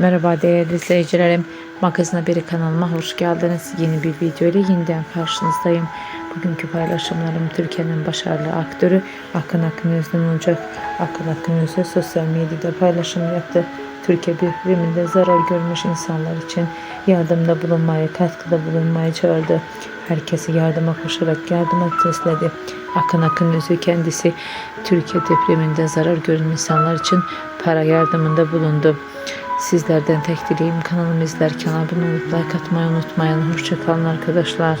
Merhaba değerli izleyicilerim. Magazin Haberi kanalıma hoş geldiniz. Yeni bir video ile yeniden karşınızdayım. Bugünkü paylaşımlarım Türkiye'nin başarılı aktörü Akın Akın Özden olacak. Akın Akın Özden sosyal medyada paylaşım yaptı. Türkiye depreminde zarar görmüş insanlar için yardımda bulunmaya, katkıda bulunmaya çağırdı. Herkesi yardıma koşarak yardıma sesledi. Akın Akın Özü kendisi Türkiye depreminde zarar gören insanlar için para yardımında bulundu. Sizlerden tek dileğim kanalımı izlerken abone olup like atmayı unutmayın. Hoşçakalın arkadaşlar.